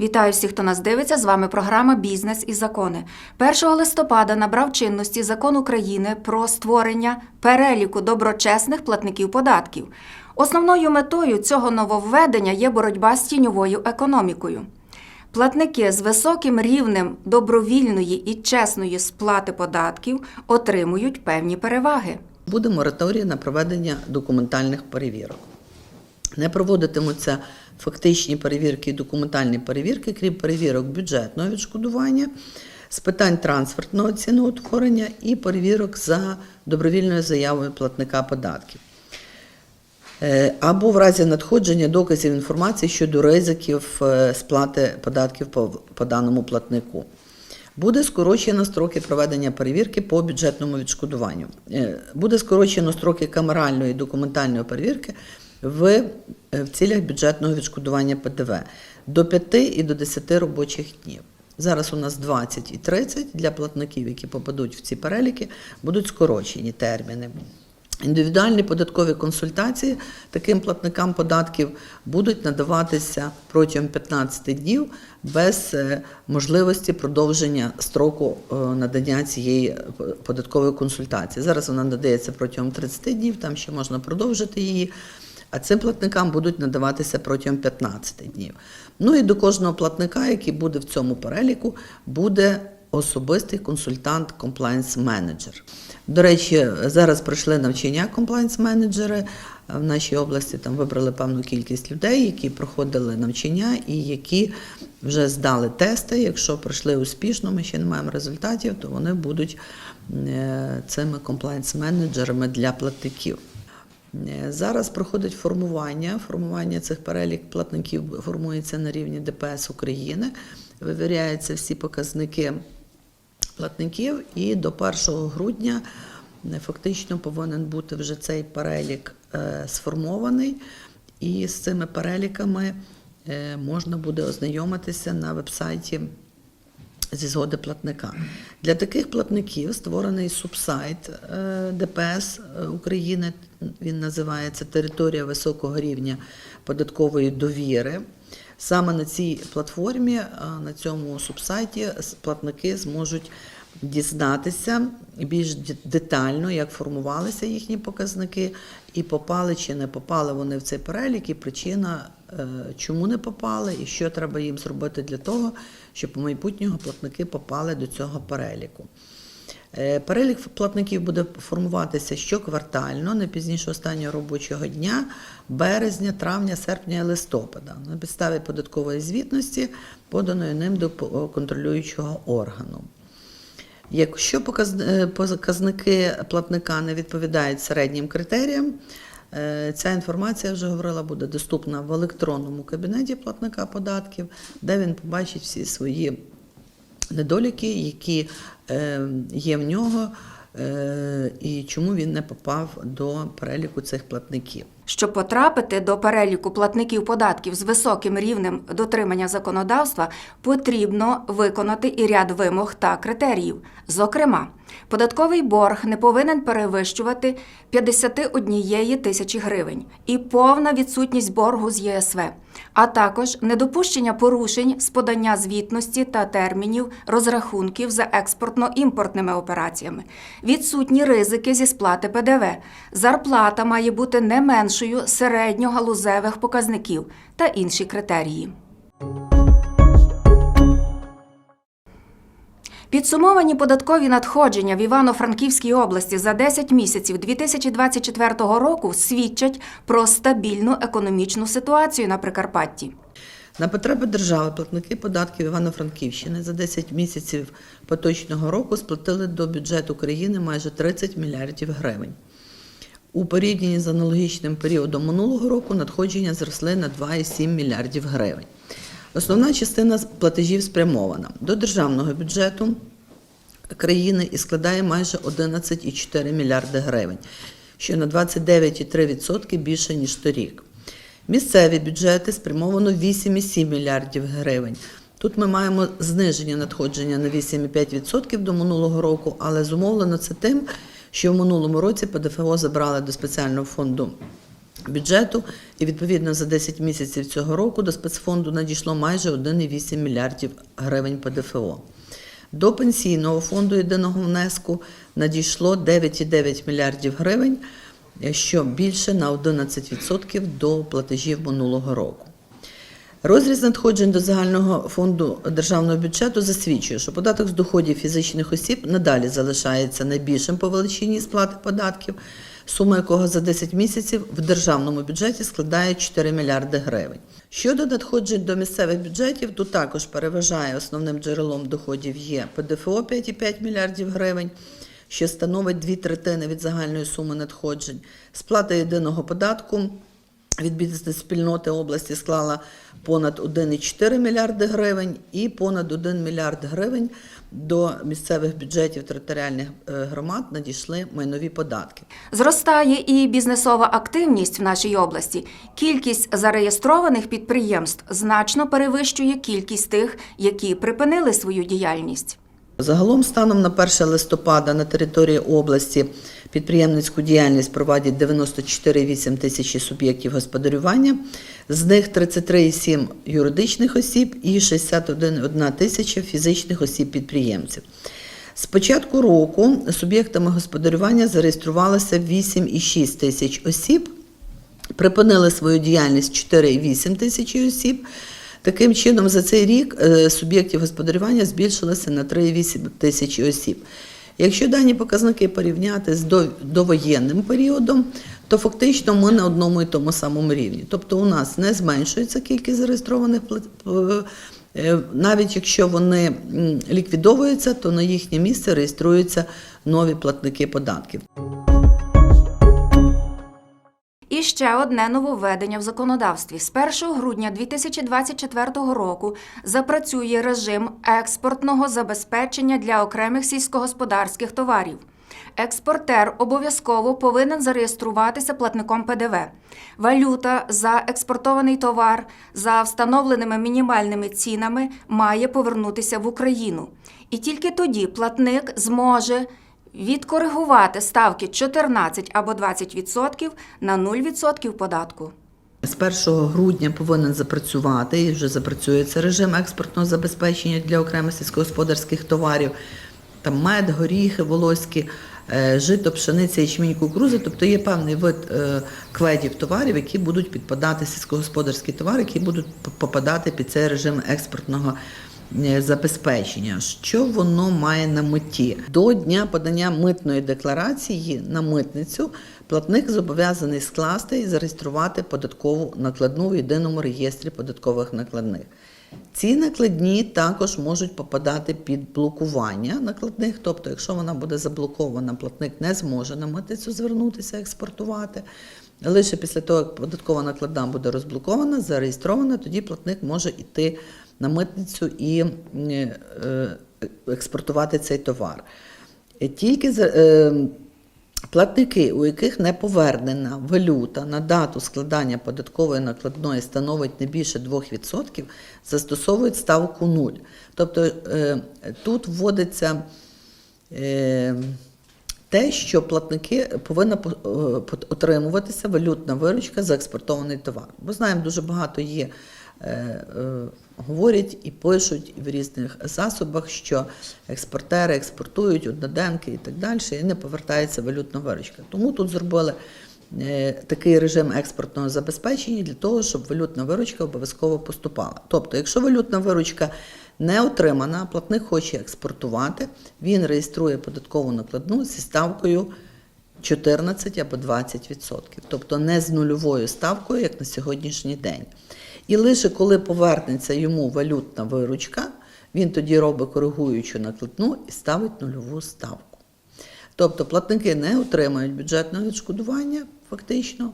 Вітаю всіх, хто нас дивиться. З вами програма Бізнес і закони. 1 листопада набрав чинності закон України про створення переліку доброчесних платників податків. Основною метою цього нововведення є боротьба з тіньовою економікою. Платники з високим рівнем добровільної і чесної сплати податків отримують певні переваги. Буде мораторій на проведення документальних перевірок. Не проводитимуться фактичні перевірки і документальні перевірки, крім перевірок бюджетного відшкодування, з питань трансфертного ціноутворення і перевірок за добровільною заявою платника податків. Е, Або в разі надходження доказів інформації щодо ризиків е, сплати податків по, даному платнику. Буде скорочено строки проведення перевірки по бюджетному відшкодуванню. Е, Буде скорочено строки камеральної і документальної перевірки в, е, в цілях бюджетного відшкодування ПДВ до 5 і до 10 робочих днів. Зараз у нас 20 і 30 для платників, які попадуть в ці переліки, будуть скорочені терміни. Індивідуальні податкові консультації таким платникам податків будуть надаватися протягом 15 днів без е, можливості продовження строку е, надання цієї податкової консультації. Зараз вона надається протягом 30 днів, там ще можна продовжити її. А цим платникам будуть надаватися протягом 15 днів. Ну і до кожного платника, який буде в цьому переліку, буде особистий консультант комплайнс менеджер. До речі, зараз пройшли навчання комплайнс менеджери в нашій області. Там вибрали певну кількість людей, які проходили навчання і які вже здали тести. Якщо пройшли успішно, ми ще не маємо результатів, то вони будуть е, цими комплайнс менеджерами для платників. Е, Зараз проходить формування. Формування цих перелік платників формується на рівні ДПС України. Вивіряються всі показники платників, і до 1 грудня е, фактично повинен бути вже цей перелік е, сформований. І з цими переліками можна буде ознайомитися на вебсайті зі згоди платника. Для таких платників створений субсайт е, ДПС України. Він називається Територія високого рівня податкової довіри. Саме на цій платформі, е, на цьому субсайті, платники зможуть дізнатися більш детально, як формувалися їхні показники, і попали чи не попали вони в цей перелік, і причина, е, чому не попали, і що треба їм зробити для того, щоб у майбутнього платники попали до цього переліку. Е, Перелік платників буде формуватися щоквартально, не пізніше останнього робочого дня, березня, травня, серпня і листопада на підставі податкової звітності, поданої ним до контролюючого органу. Якщо е, показники платника не відповідають середнім критеріям, е, ця інформація, я вже говорила, буде доступна в електронному кабінеті платника податків, де він побачить всі свої недоліки, які е, є в нього, е, і чому він не попав до переліку цих платників. Щоб потрапити до переліку платників податків з високим рівнем дотримання законодавства, потрібно виконати і ряд вимог та критеріїв. Зокрема, податковий борг не повинен перевищувати 51 тисячі гривень і повна відсутність боргу з ЄСВ, а також недопущення порушень з подання звітності та термінів розрахунків за експортно-імпортними операціями, відсутні ризики зі сплати ПДВ. Зарплата має бути не меншою середньогалузевих показників та інші критерії. Підсумовані податкові надходження в Івано-Франківській області за 10 місяців 2024 року свідчать про стабільну економічну ситуацію на Прикарпатті. На потреби держави платники податків Івано-Франківщини за 10 місяців поточного року сплатили до бюджету країни майже 30 мільярдів гривень. У порівнянні з аналогічним періодом минулого року надходження зросли на 2,7 мільярдів гривень. Основна частина платежів спрямована до державного бюджету країни і складає майже 11,4 мільярди гривень, що на 29,3% більше ніж торік. Місцеві бюджети спрямовано 8,7 мільярдів гривень. Тут ми маємо зниження надходження на 8,5% до минулого року, але зумовлено це тим, що в минулому році ПДФО забрали до спеціального фонду бюджету, і відповідно за 10 місяців цього року до спецфонду надійшло майже 1,8 мільярдів гривень ПДФО. До пенсійного фонду єдиного внеску надійшло 9,9 мільярдів гривень, що більше на 11% до платежів минулого року. Розріз надходжень до загального фонду державного бюджету засвідчує, що податок з доходів фізичних осіб надалі залишається найбільшим по величині сплати податків, сума якого за 10 місяців в державному бюджеті складає 4 мільярди гривень. Щодо надходжень до місцевих бюджетів, то також переважає основним джерелом доходів є ПДФО 5,5 мільярдів гривень, що становить дві третини від загальної суми надходжень, сплата єдиного податку від бізнес-спільноти області склала понад 1,4 мільярди гривень і понад 1 мільярд гривень до місцевих бюджетів територіальних е, громад надійшли майнові податки. Зростає і бізнесова активність в нашій області. Кількість зареєстрованих підприємств значно перевищує кількість тих, які припинили свою діяльність. Загалом, станом на 1 листопада на території області підприємницьку діяльність проводять 94,8 тисячі суб'єктів господарювання, з них 33,7 юридичних осіб і 61,1 тисяча фізичних осіб-підприємців. З початку року суб'єктами господарювання зареєструвалося 8,6 тисяч осіб, припинили свою діяльність 4,8 тисячі осіб. Таким чином, за цей рік е, суб'єктів господарювання збільшилося на 3,8 тисячі осіб. Якщо дані показники порівняти з довоєнним періодом, то фактично ми на одному і тому самому рівні. Тобто у нас не зменшується кількість зареєстрованих плат- е, навіть якщо вони ліквідовуються, то на їхнє місце реєструються нові платники податків. І ще одне нововведення в законодавстві. З 1 грудня 2024 року запрацює режим експортного забезпечення для окремих сільськогосподарських товарів. Експортер обов'язково повинен зареєструватися платником ПДВ. Валюта за експортований товар за встановленими мінімальними цінами має повернутися в Україну. І тільки тоді платник зможе відкоригувати ставки 14 або 20% на 0% податку. З 1 грудня повинен запрацювати і вже запрацюється режим експортного забезпечення для окремих сільськогосподарських товарів. Там мед, горіхи, волоські, е, жито, пшениця, ячмінь, кукурузи. Тобто є певний вид е, кведів товарів, які будуть підпадати сільськогосподарські товари, які будуть попадати під цей режим експортного е, забезпечення. Що воно має на меті? До дня подання митної декларації на митницю платник зобов'язаний скласти і зареєструвати податкову накладну в єдиному реєстрі податкових накладних. Ці накладні також можуть попадати під блокування накладних, тобто, якщо вона буде заблокована, платник не зможе на митницю звернутися, експортувати. Лише після того, як податкова накладна буде розблокована, зареєстрована, тоді платник може йти на митницю і е, е, експортувати цей товар. Тільки е, Платники, у яких не повернена валюта на дату складання податкової накладної становить не більше 2%, застосовують ставку 0. Тобто тут вводиться те, що платники повинна по- отримуватися валютна виручка за експортований товар. Бо знаємо, дуже багато є. Е, е, Говорять і пишуть в різних засобах, що експортери експортують одноденки і так далі, і не повертається валютна виручка. Тому тут зробили е, такий режим експортного забезпечення для того, щоб валютна виручка обов'язково поступала. Тобто, якщо валютна виручка не отримана, платник хоче експортувати, він реєструє податкову накладну зі ставкою 14 або 20%, тобто не з нульовою ставкою, як на сьогоднішній день. І лише коли повернеться йому валютна виручка, він тоді робить коригуючу накладну і ставить нульову ставку. Тобто платники не отримають бюджетного відшкодування фактично,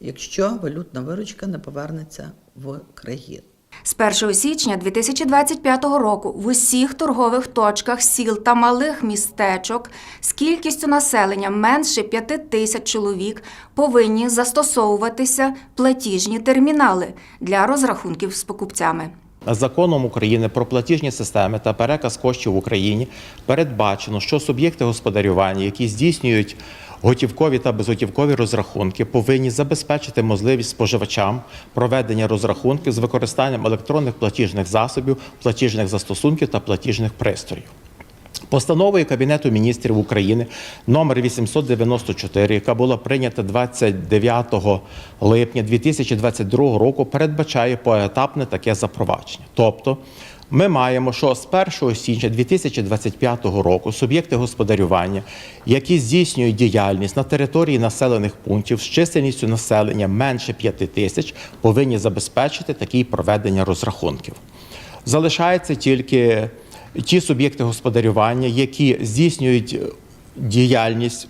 якщо валютна виручка не повернеться в країну. З 1 січня 2025 року в усіх торгових точках сіл та малих містечок з кількістю населення менше 5 тисяч чоловік повинні застосовуватися платіжні термінали для розрахунків з покупцями. Законом України про платіжні системи та переказ коштів в Україні передбачено, що суб'єкти господарювання, які здійснюють готівкові та безготівкові розрахунки повинні забезпечити можливість споживачам проведення розрахунків з використанням електронних платіжних засобів, платіжних застосунків та платіжних пристроїв. Постановою Кабінету міністрів України номер 894, яка була прийнята 29 липня 2022 року, передбачає поетапне таке запровадження. Тобто, ми маємо, що з 1 січня 2025 року суб'єкти господарювання, які здійснюють діяльність на території населених пунктів з чисельністю населення менше 5 тисяч, повинні забезпечити такі проведення розрахунків. Залишається тільки ті суб'єкти господарювання, які здійснюють діяльність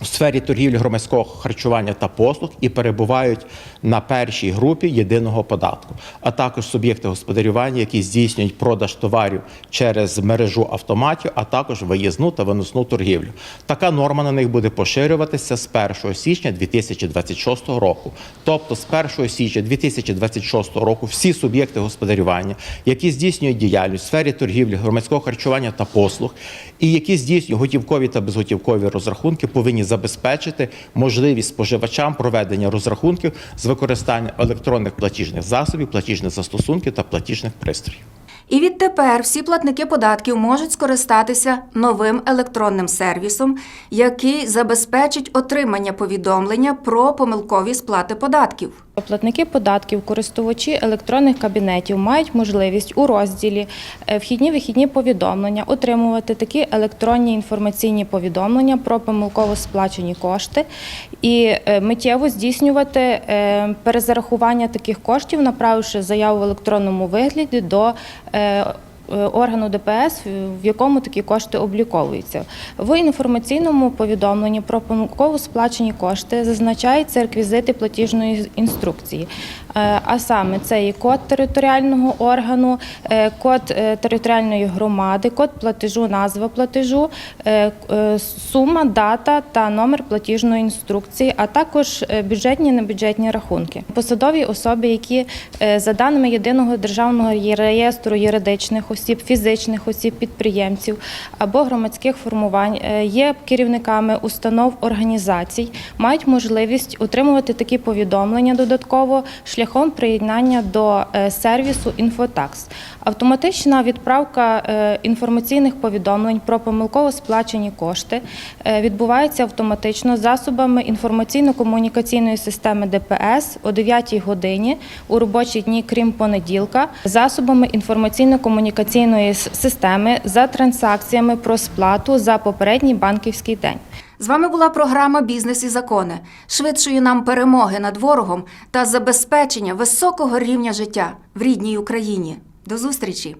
в сфері торгівлі громадського харчування та послуг і перебувають на першій групі єдиного податку, а також суб'єкти господарювання, які здійснюють продаж товарів через мережу автоматів, а також виїзну та виносну торгівлю. Така норма на них буде поширюватися з 1 січня 2026 року. Тобто з 1 січня 2026 року всі суб'єкти господарювання, які здійснюють діяльність в сфері торгівлі, громадського харчування та послуг, і які здійснюють готівкові та безготівкові розрахунки, повинні забезпечити можливість споживачам проведення розрахунків з використанням електронних платіжних засобів, платіжних застосунків та платіжних пристроїв. І відтепер всі платники податків можуть скористатися новим електронним сервісом, який забезпечить отримання повідомлення про помилкові сплати податків. Платники податків, користувачі електронних кабінетів мають можливість у розділі е, вхідні-вихідні повідомлення отримувати такі електронні інформаційні повідомлення про помилково сплачені кошти. І е, миттєво здійснювати е, перезарахування таких коштів, направивши заяву в електронному вигляді до органу ДПС, в якому такі кошти обліковуються. В інформаційному повідомленні про помилково сплачені кошти зазначаються реквізити платіжної інструкції. Е, А саме це і код територіального органу, е, код е, територіальної громади, код платежу, назва платежу, сума, дата та номер платіжної інструкції, а також бюджетні небюджетні рахунки. Посадові особи, які за даними єдиного державного реєстру юридичних осіб, фізичних осіб, підприємців або громадських формувань, є керівниками установ організацій, мають можливість отримувати такі повідомлення додатково шляхом приєднання до е, сервісу Інфотакс. Автоматична відправка е, інформаційних повідомлень про помилково сплачені кошти е, відбувається автоматично засобами інформаційно-комунікаційної системи ДПС о 9 годині у робочі дні, крім понеділка, засобами інформаційно-комунікаційної системи за транзакціями про сплату за попередній банківський день. З вами була програма Бізнес і закони, швидшої нам перемоги над ворогом та забезпечення високого рівня життя в рідній Україні. До зустрічі!